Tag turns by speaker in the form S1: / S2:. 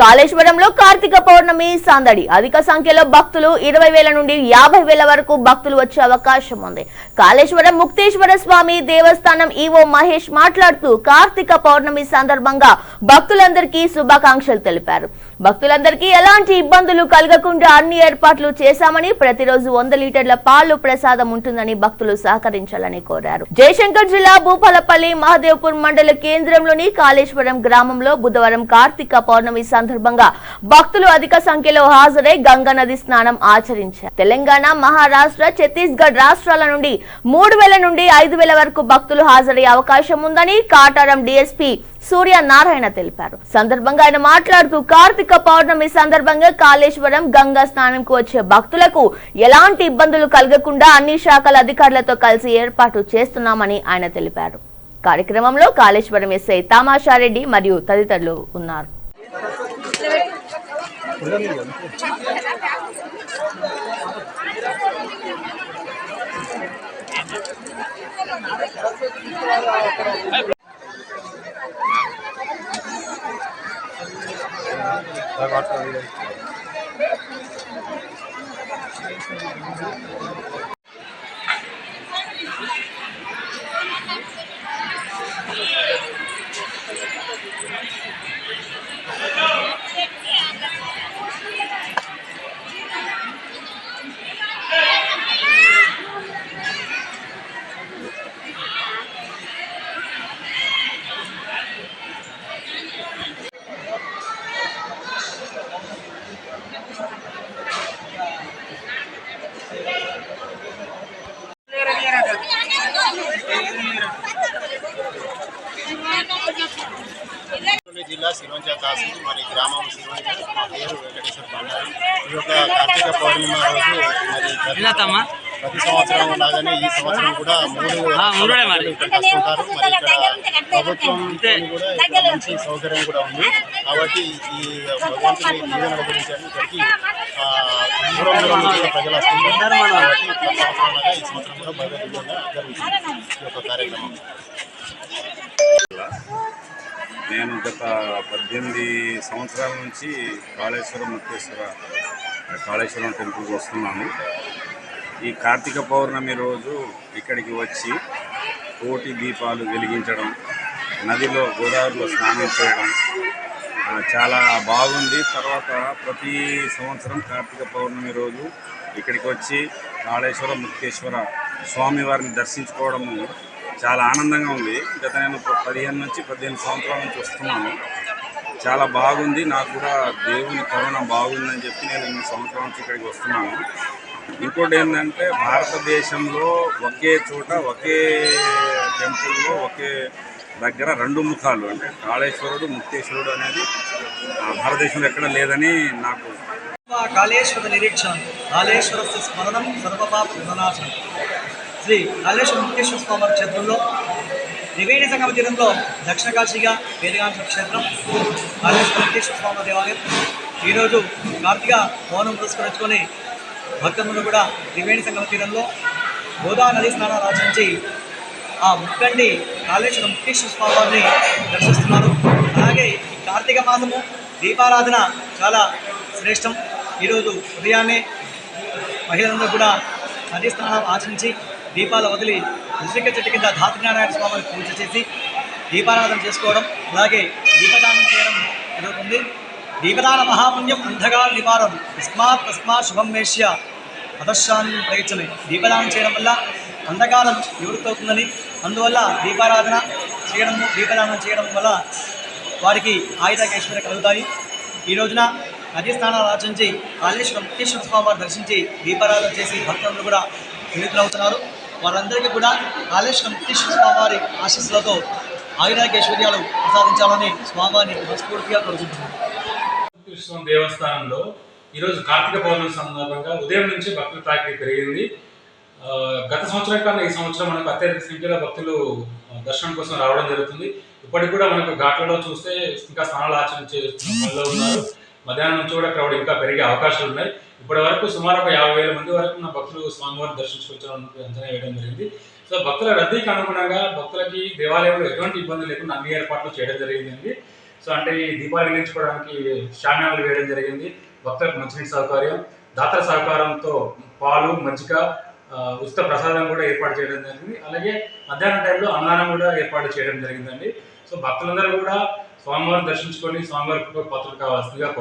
S1: కాళేశ్వరంలో కార్తీక పౌర్ణమి సందడి. అధిక సంఖ్యలో భక్తులు ఇరవై వేల నుండి యాభై వేల వరకు భక్తులు వచ్చే అవకాశం ఉంది. కాళేశ్వరం ముక్తేశ్వర స్వామి దేవస్థానం ఈవో మహేష్ మాట్లాడుతూ కార్తీక పౌర్ణమి సందర్భంగా భక్తులందరికీ శుభాకాంక్షలు తెలిపారు. భక్తులందరికీ ఎలాంటి ఇబ్బందులు కలగకుండా అన్ని ఏర్పాట్లు చేశామని ప్రతిరోజు వంద లీటర్ల పాలు ప్రసాదం ఉంటుందని భక్తులు సహకరించాలని కోరారు. జయశంకర్ జిల్లా భూపాలపల్లి మహదేవ్పూర్ మండల కేంద్రంలోని కాళేశ్వరం గ్రామంలో బుధవారం కార్తీక పౌర్ణమి సందర్భంగా భక్తులు అధిక సంఖ్యలో హాజరై గంగా నది స్నానం ఆచరించారు. తెలంగాణ మహారాష్ట్ర ఛత్తీస్గఢ్ రాష్ట్రాల నుండి మూడు వేల నుండి ఐదు వేల వరకు భక్తులు హాజరయ్యే అవకాశం ఉందని కాటారం డిఎస్పీ సూర్య నారాయణ తెలిపారు. సందర్భంగా ఆయన మాట్లాడుతూ కార్తీక పౌర్ణమి సందర్భంగా కాళేశ్వరం గంగా స్నానంకు వచ్చే భక్తులకు ఎలాంటి ఇబ్బందులు కలగకుండా అన్ని శాఖల అధికారులతో కలిసి ఏర్పాటు చేస్తున్నామని ఆయన తెలిపారు. కార్యక్రమంలో కాళేశ్వరం ఎస్ఐ తామాషారెడ్డి మరియు తదితరులు ఉన్నారు.
S2: बात జిల్లా సిరోంచా తహసీల్ మరి గ్రామం సిరోంచా మా పేరు వెంకటేశ్వర బండారు. ఈ యొక్క కార్తీక పౌర్ణిమ రోజు మరి ప్రతి- సంవత్సరం లాగానే ఈ సంవత్సరం కూడా మూడు
S3: మరి.
S2: వస్తుంటారు మరి ఇక్కడ ప్రభుత్వం. కూడా ఇక్కడ మంచి సౌకర్యం కూడా ఉంది. కాబట్టి ఈ భగవంతుని దీవెనల గురించి ఇక్కడికి ఆ, దూరం దూరం నుంచి కూడా ప్రజలు వస్తుంటారు కాబట్టి ప్రతి సంవత్సరం లాగా ఈ సంవత్సరం కూడా జరుగుతుంది ఈ యొక్క కార్యక్రమం.
S4: నేను గత పద్దెనిమిది సంవత్సరాల నుంచి కాళేశ్వరం ముక్తేశ్వర కాళేశ్వరం టెంపుల్కి వస్తున్నాను. ఈ కార్తీక పౌర్ణమి రోజు ఇక్కడికి వచ్చి కోటి దీపాలు వెలిగించడం నదిలో గోదావరిలో స్నానం చేయడం చాలా బాగుంది. తర్వాత ప్రతి సంవత్సరం కార్తీక పౌర్ణమి రోజు ఇక్కడికి వచ్చి కాళేశ్వరం ముక్తేశ్వర స్వామివారిని దర్శించుకోవడము చాలా ఆనందంగా ఉంది. గత నేను ప- పదిహేను నుంచి పద్దెనిమిది సంవత్సరాల నుంచి వస్తున్నాను. చాలా బాగుంది. నాకు కూడా దేవుని కరోనా బాగుందని చెప్పి నేను ఇన్ని సంవత్సరాల నుంచి ఇక్కడికి వస్తున్నాను. ఇంకోటి ఏంటంటే భారతదేశంలో ఒకే చోట ఒకే టెంపుల్లో ఒకే దగ్గర రెండు ముఖాలు. అంటే కాళేశ్వరుడు ముక్తేశ్వరుడు అనేది ఆ, భారతదేశంలో ఎక్కడ లేదని నాకు
S3: కాళేశ్వర నిరీక్షణం కాళేశ్వర స్మరణం సర్వపాప వినాశనం శ్రీ కాళేశ్వర ముక్తేశ్వర స్వామి క్షేత్రంలో త్రివేణి సంగమ తీరంలో దక్షిణ కాశీగా వేదిగాంశ క్షేత్రం కాళేశ్వర ముక్తేశ్వర స్వామి దేవాలయం. ఈరోజు కార్తీక మౌనం పురస్కరించుకొని భక్తులను కూడా త్రివేణి సంగమ తీరంలో గోదా నది స్నానాలు ఆచరించి ఆ ముక్కండి కాళేశ్వర ముక్తేశ్వర స్వామిని దర్శిస్తున్నారు. అలాగే ఈ కార్తీక మాసము దీపారాధన చాలా శ్రేష్టం. ఈరోజు ఉదయాన్నే మహిళలందరూ కూడా నదీ స్నానం ఆచరించి దీపాలు వదిలి ఉసిరిక చెట్టు కింద ధాత్రినారాయణ స్వామిని పూజ చేసి దీపారాధన చేసుకోవడం అలాగే దీపదానం చేయడం జరుగుతుంది. దీపదాన మహాపుణ్యం అంధకార నివారం. తస్మాత్ తస్మాత్ శుభం వేష్య అదర్శాన్ని ప్రయత్నమే దీపదానం చేయడం వల్ల అంధకారం నివృత్తి అవుతుందని అందువల్ల దీపారాధన చేయడము దీపదానం చేయడం వల్ల వారికి ఆయుధకేశ్వరి కలుగుతాయి. ఈ రోజున నదీ స్నానాలు ఆచరించి కాళేశ్వరం ముక్తేశ్వర స్వామి వారు దర్శించి దీపారాధన చేసి భక్తులు కూడా విడుదలవుతున్నారు వారందరికీ కూడా కాళేశ్వరం కంపిటీషన్ స్వామివారి ఆశీస్సులతో ప్రసాదించాలని స్వామివారిని మనస్ఫూర్తిగా కోరుకుంటున్నాను
S5: దేవస్థానంలో ఈరోజు కార్తీక పౌర్ణమి సందర్భంగా ఉదయం నుంచి భక్తుల తాకిడి పెరిగింది. గత సంవత్సరం కన్నా ఈ సంవత్సరం మనకు అత్యధిక సంఖ్యలో భక్తులు దర్శనం కోసం రావడం జరుగుతుంది. ఇప్పటికి కూడా మనకు ఘాట్లలో చూస్తే ఇంకా స్నానాలు ఆచరించే పనిలో ఉన్నారు. మధ్యాహ్నం నుంచి కూడా క్రౌడ్ ఇంకా పెరిగే అవకాశాలు ఉన్నాయి. ఇప్పటి వరకు సుమారు ఒక యాభై వేల మంది వరకు నా భక్తులు స్వామివారిని దర్శించుకొచ్చారని అంచనా వేయడం జరిగింది. సో భక్తుల రద్దీకి అనుగుణంగా భక్తులకి దేవాలయంలో ఎటువంటి ఇబ్బంది లేకుండా అన్ని ఏర్పాట్లు చేయడం జరిగిందండి. సో అంటే ఈ దీపాలు వెలిగించుకోవడానికి షామ్యాలు వేయడం జరిగింది. భక్తులకు మంచినీటి సౌకర్యం దాతల సహకారంతో పాలు మజ్జిగ ఉచిత ప్రసాదం కూడా ఏర్పాటు చేయడం జరిగింది. అలాగే మధ్యాహ్నం టైంలో అన్నదానం కూడా ఏర్పాటు చేయడం జరిగిందండి. సో భక్తులందరూ కూడా స్వామివారిని దర్శించుకొని స్వామివారి కృపకు పాత్రలు కావాల్సిందిగా